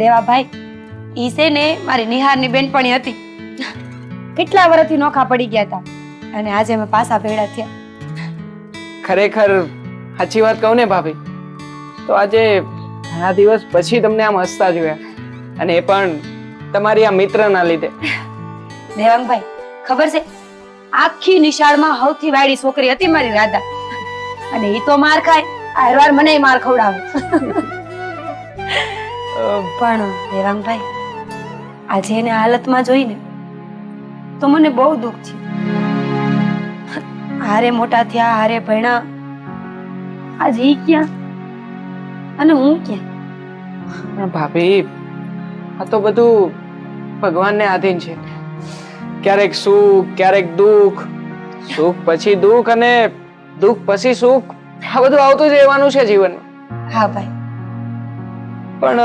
દેવાભાઈ ઈ છે ને મારી નિહારની બેનપણી હતી. કેટલા વર્ષથી નોખા પડી ગયા હતા અને આજે અમે પાછા ભેળા થયા. ખરેખર સાચી વાત કહું ને ભાભી તો આજે ઘણા દિવસ પછી તમને આમ હસતા જોયા અને એ પણ તમારી આ મિત્રના લીધે. દેવાંગભાઈ ખબર છે? આખી નિશાળમાં સૌથી વાયડી છોકરી હતી મારી રાધા. અને એ તો માર ખાય આ હરવાર મને માર ખવડાવે. પણ દેવાંગભાઈ આજે એને હાલતમાં જોઈને તો મને બહુ દુઃખ છે. હારે મોટા થયા હારે ભણ્યા. આજે ઈ ક્યાં? અને હું ક્યાં? ભાભી આ તો બધું ભગવાનને આધીન છે. ક્યારેક સુખ ક્યારેક દુઃખ. સુખ પછી દુઃખ અને દુઃખ પછી સુખ. આ બધું આવતું જ રહેવાનું છે જીવનમાં. હા ભાઈ. પણ